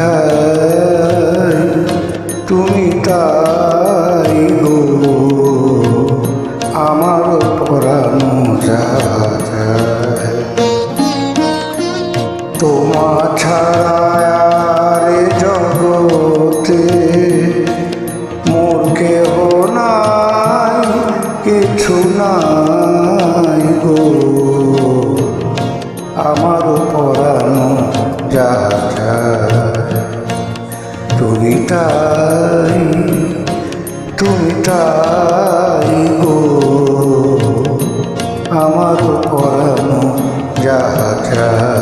চাই, তুমি তাই গো। আমার পরানো যায় তোমা ছাড়া এ জগতে মোর কেহ নাই, কিছু নাই গো। আমার পরানো যা তুমি তাই তুমি গো। আমার পরানো যাত্রা